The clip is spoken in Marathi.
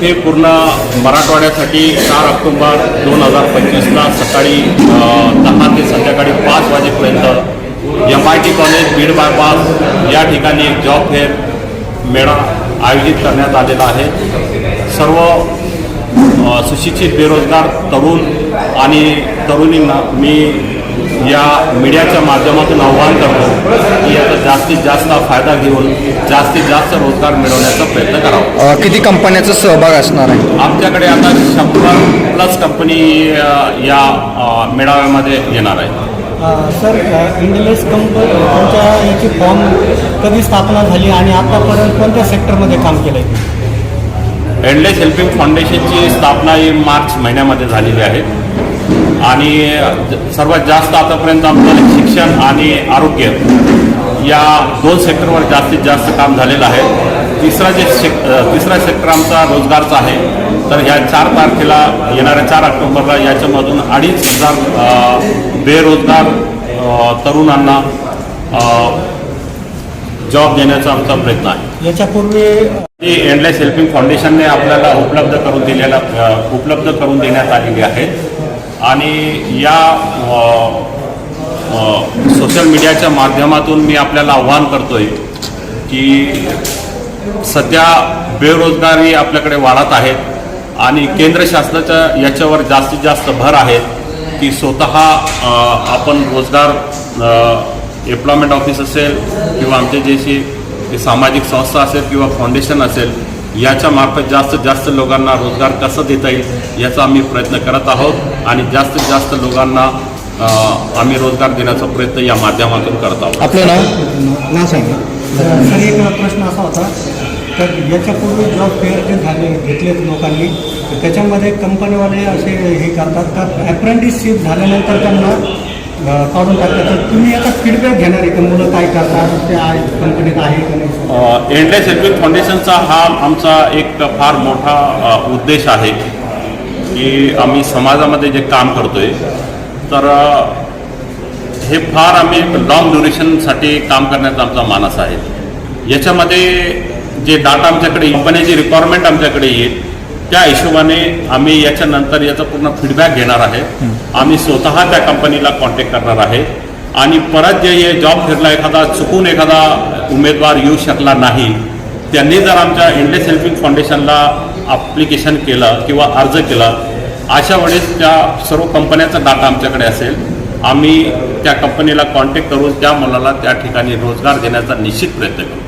हे पूर्ण मराठवाड्यासाठी चार ऑक्टोबर दोन हजार पंचवीसला सकाळी दहा ते संध्याकाळी पाच वाजेपर्यंत M I T college Beed bypass या ठिकाणी एक जॉब फेअर मेळा आयोजित करण्यात आलेला आहे. सर्व सुशिक्षित बेरोजगार तरुण आणि तरुणींना मी या मीडियाच्या माध्यमातून आव्हान करतो. जास्तीत जास्त फायदा घेऊन जास्तीत जास्त रोजगार मिळवण्याचा प्रयत्न करावा. अ, किती कंपन्याचा सहभाग असणार आहे? आमच्याकडे आता शंभर प्लस कंपनी अ, या अ, मेळाव्यामध्ये येणार आहे सर इंडिलेस कंपनी त्यांच्या याची फॉर्म कधी स्थापना झाली आणि आतापर्यंत कोणत्या सेक्टरमध्ये काम केलं आहे एंडलेस हेल्पिंग फाउंडेशनची स्थापना ही मार्च महिन्यामध्ये झालेली आहे. आणि सर्वात जास्त आतापर्यंत आमचं शिक्षण आणि आरोग्य या दोन सेक्टरवर जास्तीत जास्त काम झालेलं आहे. तिसरा जे सेक तिसरा सेक्टर आमचा रोजगारचा आहे. तर ह्या चार तारखेला येणाऱ्या चार ऑक्टोबरला याच्यामधून अडीच हजार बेरोजगार तरुणांना जॉब देण्याचा आमचा प्रयत्न आहे. याच्यापूर्वी एंडलेस हेल्पिंग फाउंडेशनने आपल्याला उपलब्ध करून दिलेला उपलब्ध करून देण्यात आलेली आहे. आणि या सोशल मीडियाच्या माध्यमातून मी आपल्याला आव्हान करतोय की सध्या बेरोजगारी आपल्याकडे वाढत आहेत आणि केंद्र शासनाच्या याच्यावर जास्तीत जास्त भर आहे की स्वतः आपण रोजगार एम्प्लॉयमेंट ऑफिस असेल किंवा आमचे जे सामाजिक संस्था असेल किंवा फाउंडेशन असेल याच्या मार्फत जास्तीत जास्त लोकांना रोजगार कसा देता येईल याचा आम्ही प्रयत्न करत आहोत आणि जास्तीत जास्त लोकांना आम्ही रोजगार देण्याचा प्रयत्न या माध्यमातून करत आहोत. आपलं नाव? नाव सांगा. सर एक प्रश्न असा होता तर याच्यापूर्वी जॉब फेअर जे झाले घेतलेत लोकांनी तर त्याच्यामध्ये कंपनीवाले असे हे करतात का? अप्रेंटिसशिप झाल्यानंतर त्यांना काढून टाकतात. तर तुम्ही याचा फीडबॅक घेणार आहे का? मुलं काय करतात? ते आहे कंपनीत आहे का नाही? एंडलेस हेल्पिंग फाउंडेशनचा हा आमचा एक फार मोठा उद्देश आहे की आम्ही समाजामध्ये जे काम करतोय तर हे फार आम्ही लॉंग ड्युरेशनसाठी काम करण्याचा आमचा मानस आहे. याच्यामध्ये जे डाटा आमच्याकडे कंपनीची रिक्वायरमेंट आमच्याकडे येईल त्या हिशोबाने आम्ही याच्यानंतर याचा पूर्ण फीडबॅक घेणार आहे. आम्ही स्वतः त्या कंपनीला कॉन्टॅक्ट करणार आहे. आणि परत जे हे जॉब फिरला एखादा चुकून एखादा उमेदवार येऊ शकला नाही त्यांनी जर आमच्या इंडियन हेल्पिंग फाउंडेशनला ॲप्लिकेशन केलं किंवा अर्ज केला अशा वेळेस त्या सर्व कंपन्याचा डाटा आमच्याकडे असेल. आम्ही त्या कंपनीला कॉन्टॅक्ट करून त्या मुलाला त्या ठिकाणी रोजगार देण्याचा निश्चित प्रयत्न करू.